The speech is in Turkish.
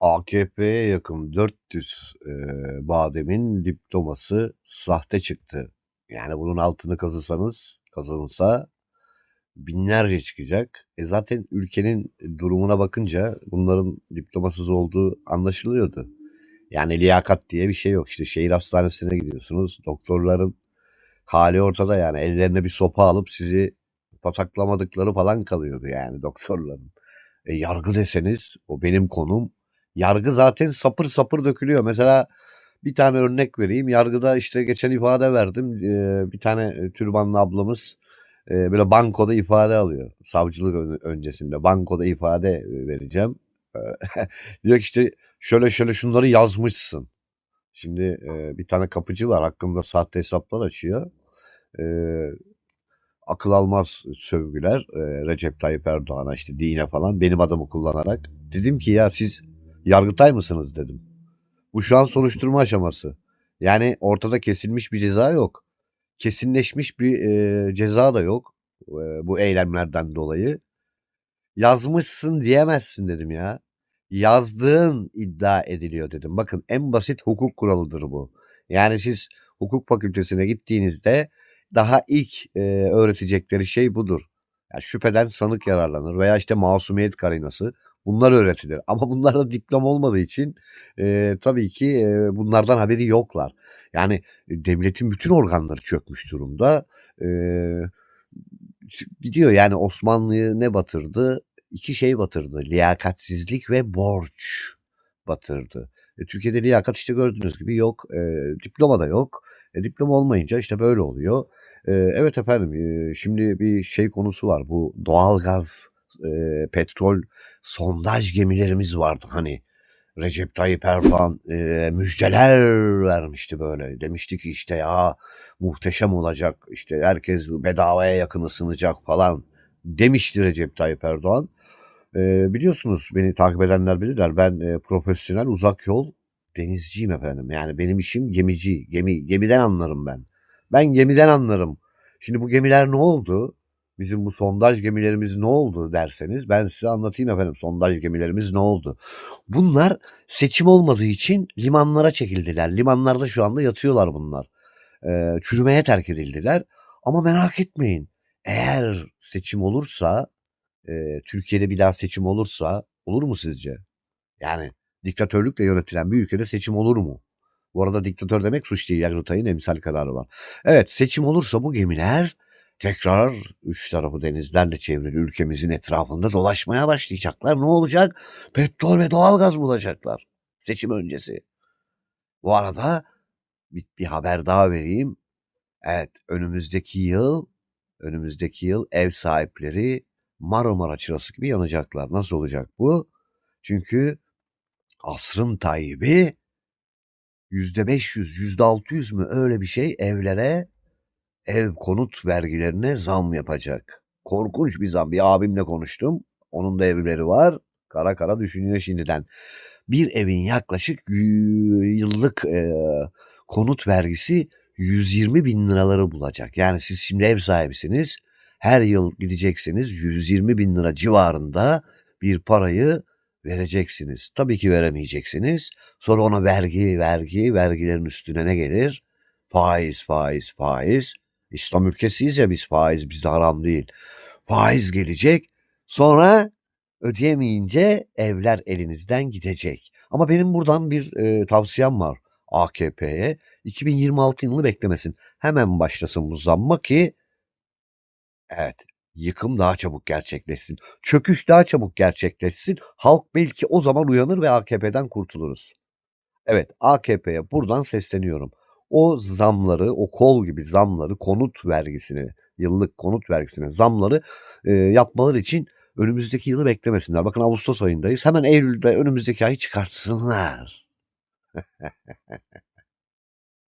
AKP'ye yakın 400, eee, bademin diploması sahte çıktı. Yani bunun altını kazısanız kazınsa binlerce çıkacak. E, zaten ülkenin durumuna bakınca bunların diplomasız olduğu anlaşılıyordu. Yani liyakat diye bir şey yok. İşte şehir hastanesine gidiyorsunuz. Doktorların hali ortada yani. Ellerine bir sopa alıp sizi pataklamadıkları falan kalıyordu yani doktorların. E, yargı deseniz o benim konum. Yargı zaten sapır sapır dökülüyor. Mesela bir tane örnek vereyim. Yargıda işte geçen ifade verdim. Bir tane e, türbanlı ablamız eee, böyle bankoda ifade alıyor. Savcılık ön- öncesinde bankoda ifade e, vereceğim. Diyor ki işte şöyle şöyle şunları yazmışsın. Şimdi bir tane kapıcı var hakkında sahte hesaplar açıyor. Akıl almaz sövgüler Recep Tayyip Erdoğan'a işte dine falan benim adımı kullanarak. Dedim ki ya siz Yargıtay mısınız dedim. Bu şu an soruşturma aşaması. Yani ortada kesilmiş bir ceza yok. Kesinleşmiş bir eee, ceza da yok eee, bu eylemlerden dolayı. Yazmışsın diyemezsin dedim ya. Yazdığın iddia ediliyor dedim. Bakın en basit hukuk kuralıdır bu. Yani siz hukuk fakültesine gittiğinizde daha ilk eee, öğretecekleri şey budur. Ya şüpheden sanık yararlanır veya işte masumiyet karinası. Bunlar öğretilir. Ama bunlarda diploma olmadığı için eee, tabii ki eee, bunlardan haberi yoklar. Yani e, devletin bütün organları çökmüş durumda. Eee, gidiyor yani Osmanlı'yı ne batırdı? İki şey batırdı. Liyakatsizlik ve borç batırdı. E, Türkiye'de liyakat işte gördüğünüz gibi yok. E, diploma da yok. E, diploma olmayınca işte böyle oluyor. E, evet efendim e, şimdi bir şey konusu var. Bu doğalgaz, e, petrol sondaj gemilerimiz vardı hani. Recep Tayyip Erdoğan e, müjdeler vermişti böyle. Demişti ki işte ya muhteşem olacak. İşte herkes bedavaya yakın ısınacak falan demişti Recep Tayyip Erdoğan. E, biliyorsunuz beni takip edenler bilirler. Ben e, profesyonel uzak yol denizciyim efendim. Yani benim işim gemici. Gemi gemiden anlarım ben. Ben gemiden anlarım. Şimdi bu gemiler ne oldu? Bizim bu sondaj gemilerimiz ne oldu derseniz ben size anlatayım efendim sondaj gemilerimiz ne oldu. Bunlar seçim olmadığı için limanlara çekildiler. Limanlarda şu anda yatıyorlar bunlar. Ee, çürümeye terk edildiler. Ama merak etmeyin. Eğer seçim olursa, e, Türkiye'de bir daha seçim olursa olur mu sizce? Yani diktatörlükle yönetilen bir ülkede seçim olur mu? Bu arada diktatör demek suç değil. Yargıtay'ın emsal kararı var. Evet seçim olursa bu gemiler tekrar üç tarafı denizlerle çevrili ülkemizin etrafında dolaşmaya başlayacaklar. Ne olacak? Petrol ve doğalgaz bulacaklar seçim öncesi. Bu arada bir, bir haber daha vereyim. Evet önümüzdeki yıl önümüzdeki yıl ev sahipleri Marmara çırası gibi yanacaklar. Nasıl olacak bu? Çünkü asrın Tayyip'i yüzde 500, yüzde 600 mü öyle bir şey evlere ev konut vergilerine zam yapacak. Korkunç bir zam. Bir abimle konuştum. Onun da evleri var. Kara kara düşünüyor şimdiden. Bir evin yaklaşık yıllık e, konut vergisi 120 bin liraları bulacak. Yani siz şimdi ev sahibisiniz. Her yıl gideceksiniz 120 bin lira civarında bir parayı vereceksiniz. Tabii ki veremeyeceksiniz. Sonra ona vergi, vergi, vergilerin üstüne ne gelir? Faiz, faiz, faiz. İslam ülkesiyiz ya biz faiz bizde haram değil. Faiz gelecek. Sonra ödeyemeyince evler elinizden gidecek. Ama benim buradan bir e, tavsiyem var AKP'ye. 2026 yılını beklemesin. Hemen başlasın bu zamma ki evet yıkım daha çabuk gerçekleşsin. Çöküş daha çabuk gerçekleşsin. Halk belki o zaman uyanır ve AKP'den kurtuluruz. Evet AKP'ye buradan sesleniyorum. O zamları, o kol gibi zamları, konut vergisini, yıllık konut vergisine zamları e, yapmaları için önümüzdeki yılı beklemesinler. Bakın Ağustos ayındayız. Hemen Eylül'de önümüzdeki ayı çıkartsınlar.